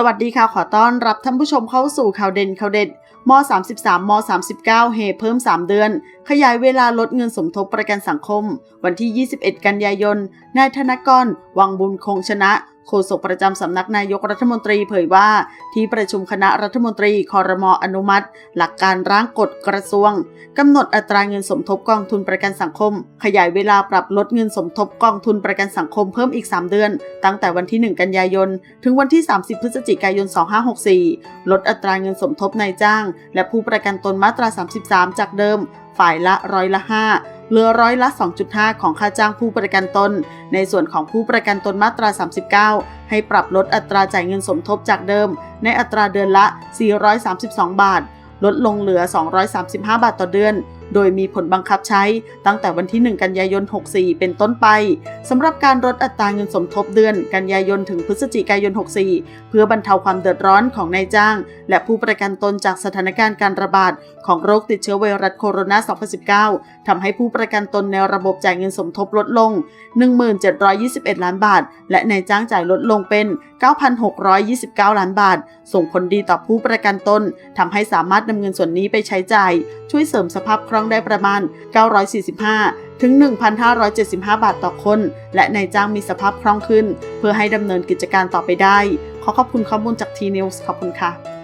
สวัสดีค่ะ ขอต้อนรับท่านผู้ชมเข้าสู่ข่าวเด่นข่าวเด็ดม 33ม 39 เฮเพิ่ม 3 เดือน ขยายเวลาลดเงินสมทบประกันสังคม วันที่ 21 กันยายน นายธนกร วังบุญคงชนะ โฆษกประจำสำนักนายกรัฐมนตรีเผยว่า ที่ประชุมคณะรัฐมนตรีคอรมออนุมัติ หลักการร่างกฎกระทรวงกำหนดอัตราเงินสมทบกองทุนประกันสังคม ขยายเวลาปรับลดเงินสมทบกองทุนประกันสังคมเพิ่มอีก 3 เดือน ตั้งแต่วันที่ 1 กันยายน ถึงวันที่ 30 พฤศจิกายน 2564 ลดอัตราเงินสมทบนายจ้าง และผู้ประกันตนมาตรา 33 จากเดิม ฝ่ายละร้อยละ 5 เหลือร้อยละ 2.5 ของค่าจ้างผู้ประกันตน ในส่วนของผู้ประกันตนมาตรา 39 ให้ปรับลดอัตราจ่ายเงินสมทบจากเดิม ในอัตราเดือนละ 432 บาท ลดลงเหลือ 235 บาทต่อเดือน โดยมีผลบังคับใช้ตั้งแต่วันที่ 1 กันยายน 64 เป็นต้นไปสำหรับการลดอัตราเงินสมทบเดือน กันยายนถึงพฤศจิกายน 64 เพื่อบรรเทาความเดือดร้อนของนายจ้าง และผู้ประกันตนจากสถานการณ์การระบาดของโรคติดเชื้อไวรัสโคโรนา 2019 ทำให้ผู้ประกันตนในระบบจ่ายเงินสมทบลดลง 1721 ล้านบาท และนายจ้างจ่ายลดลงเป็น 9,629 ล้านบาท ส่งผลดีต่อผู้ประกันตนทำให้สามารถนำเงินส่วนนี้ไปใช้จ่าย ช่วยเสริมสภาพคล่องได้ประมาณ 945 ถึง 1,575 บาทต่อคน และนายจ้างมีสภาพคล่องขึ้น เพื่อให้ดำเนินกิจการต่อไปได้ ขอขอบคุณข้อมูลจากทีนิวส์ขอบคุณค่ะ